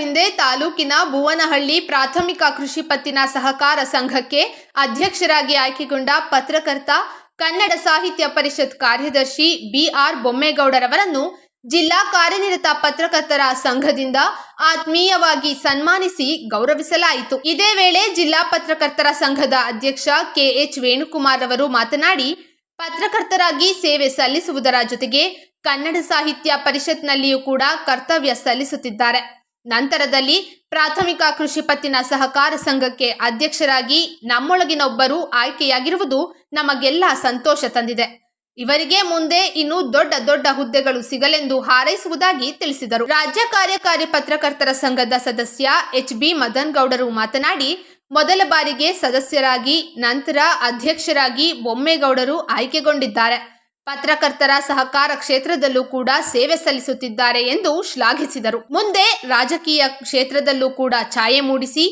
ಹಿಂದೆ ತಾಲೂಕಿನ ಭುವನಹಳ್ಳಿ ಪ್ರಾಥಮಿಕ ಕೃಷಿ ಪತ್ತಿನ ಸಹಕಾರ ಸಂಘಕ್ಕೆ ಅಧ್ಯಕ್ಷರಾಗಿ ಆಯ್ಕೆಗೊಂಡ ಪತ್ರಕರ್ತ, ಕನ್ನಡ ಸಾಹಿತ್ಯ ಪರಿಷತ್ ಕಾರ್ಯದರ್ಶಿ ಬಿಆರ್ ಬೊಮ್ಮೇಗೌಡರವರನ್ನು ಜಿಲ್ಲಾ ಕಾರ್ಯನಿರತ ಪತ್ರಕರ್ತರ ಸಂಘದಿಂದ ಆತ್ಮೀಯವಾಗಿ ಸನ್ಮಾನಿಸಿ ಗೌರವಿಸಲಾಯಿತು. ಇದೇ ವೇಳೆ ಜಿಲ್ಲಾ ಪತ್ರಕರ್ತರ ಸಂಘದ ಅಧ್ಯಕ್ಷ ಕೆಎಚ್ ವೇಣುಕುಮಾರ್ ಅವರು ಮಾತನಾಡಿ, ಪತ್ರಕರ್ತರಾಗಿ ಸೇವೆ ಸಲ್ಲಿಸುವುದರ ಜೊತೆಗೆ ಕನ್ನಡ ಸಾಹಿತ್ಯ ಪರಿಷತ್ನಲ್ಲಿಯೂ ಕೂಡ ಕರ್ತವ್ಯ ಸಲ್ಲಿಸುತ್ತಿದ್ದಾರೆ. ನಂತರದಲ್ಲಿ ಪ್ರಾಥಮಿಕ ಕೃಷಿ ಪತ್ತಿನ ಸಹಕಾರ ಸಂಘಕ್ಕೆ ಅಧ್ಯಕ್ಷರಾಗಿ ನಮ್ಮೊಳಗಿನೊಬ್ಬರು ಆಯ್ಕೆಯಾಗಿರುವುದು ನಮಗೆಲ್ಲ ಸಂತೋಷ ತಂದಿದೆ. ಇವರಿಗೆ ಮುಂದೆ ಇನ್ನು ದೊಡ್ಡ ದೊಡ್ಡ ಹುದ್ದೆಗಳು ಸಿಗಲೆಂದು ಹಾರೈಸುವುದಾಗಿ ತಿಳಿಸಿದರು. ರಾಜ್ಯ ಕಾರ್ಯಕಾರಿ ಪತ್ರಕರ್ತರ ಸಂಘದ ಸದಸ್ಯ ಎಚ್ ಬಿ ಮದನ್ ಗೌಡರು ಮಾತನಾಡಿ, ಮೊದಲ ಬಾರಿಗೆ ಸದಸ್ಯರಾಗಿ, ನಂತರ ಅಧ್ಯಕ್ಷರಾಗಿ ಬೊಮ್ಮೇಗೌಡರು ಆಯ್ಕೆಗೊಂಡಿದ್ದಾರೆ. ಪತ್ರಕರ್ತರ ಸಹಕಾರ ಕ್ಷೇತ್ರದಲ್ಲೂ ಕೂಡ ಸೇವೆ ಸಲ್ಲಿಸುತ್ತಿದ್ದಾರೆ ಎಂದು ಶ್ಲಾಘಿಸಿದರು. ಮುಂದೆ ರಾಜಕೀಯ ಕ್ಷೇತ್ರದಲ್ಲೂ ಕೂಡ ಛಾಯೆ ಮೂಡಿಸಿ,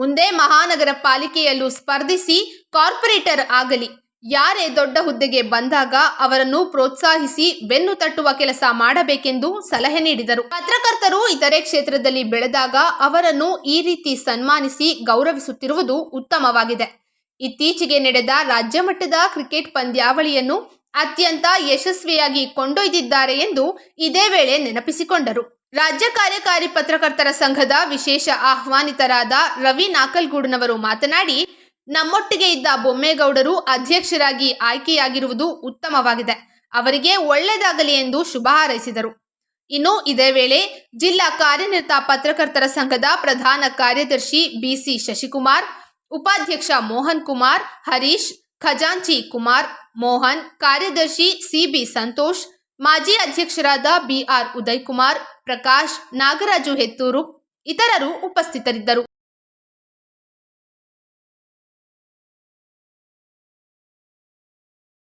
ಮುಂದೆ ಮಹಾನಗರ ಪಾಲಿಕೆಯಲ್ಲೂ ಸ್ಪರ್ಧಿಸಿ ಕಾರ್ಪೊರೇಟರ್ ಆಗಲಿ. ಯಾರೇ ದೊಡ್ಡ ಹುದ್ದೆಗೆ ಬಂದಾಗ ಅವರನ್ನು ಪ್ರೋತ್ಸಾಹಿಸಿ ಬೆನ್ನು ತಟ್ಟುವ ಕೆಲಸ ಮಾಡಬೇಕೆಂದು ಸಲಹೆ ನೀಡಿದರು. ಪತ್ರಕರ್ತರು ಇತರೆ ಕ್ಷೇತ್ರದಲ್ಲಿ ಬೆಳೆದಾಗ ಅವರನ್ನು ಈ ರೀತಿ ಸನ್ಮಾನಿಸಿ ಗೌರವಿಸುತ್ತಿರುವುದು ಉತ್ತಮವಾಗಿದೆ. ಇತ್ತೀಚೆಗೆ ನಡೆದ ರಾಜ್ಯ ಮಟ್ಟದ ಕ್ರಿಕೆಟ್ ಪಂದ್ಯಾವಳಿಯನ್ನು ಅತ್ಯಂತ ಯಶಸ್ವಿಯಾಗಿ ಕೊಂಡೊಯ್ದಿದ್ದಾರೆ ಎಂದು ಇದೇ ವೇಳೆ ನೆನಪಿಸಿಕೊಂಡರು. ರಾಜ್ಯ ಕಾರ್ಯಕಾರಿ ಪತ್ರಕರ್ತರ ಸಂಘದ ವಿಶೇಷ ಆಹ್ವಾನಿತರಾದ ರವಿ ನಾಕಲ್ಗೂಡ್ನವರು ಮಾತನಾಡಿ, ನಮ್ಮೊಟ್ಟಿಗೆ ಇದ್ದ ಬೊಮ್ಮೇಗೌಡರು ಅಧ್ಯಕ್ಷರಾಗಿ ಆಯ್ಕೆಯಾಗಿರುವುದು ಉತ್ತಮವಾಗಿದೆ. ಅವರಿಗೆ ಒಳ್ಳೆಯದಾಗಲಿ ಎಂದು ಶುಭ ಹಾರೈಸಿದರು. ಇನ್ನು ಇದೇ ವೇಳೆ ಜಿಲ್ಲಾ ಕಾರ್ಯನಿರತ ಪತ್ರಕರ್ತರ ಸಂಘದ ಪ್ರಧಾನ ಕಾರ್ಯದರ್ಶಿ ಬಿಸಿ ಶಶಿಕುಮಾರ್, ಉಪಾಧ್ಯಕ್ಷ ಮೋಹನ್ ಕುಮಾರ್, ಹರೀಶ್, ಖಜಾಂಚಿ ಕುಮಾರ್ ಮೋಹನ್ ಕಾರ್ಯದರ್ಶಿ ಸಿಬಿ ಸಂತೋಷ್ ಮಾಜಿ ಅಧ್ಯಕ್ಷರಾದ ಬಿಆರ್ ಉದಯ್ ಕುಮಾರ್ ಪ್ರಕಾಶ್ ನಾಗರಾಜು ಹೆತ್ತೂರು ಇತರರು ಉಪಸ್ಥಿತರಿದ್ದರು.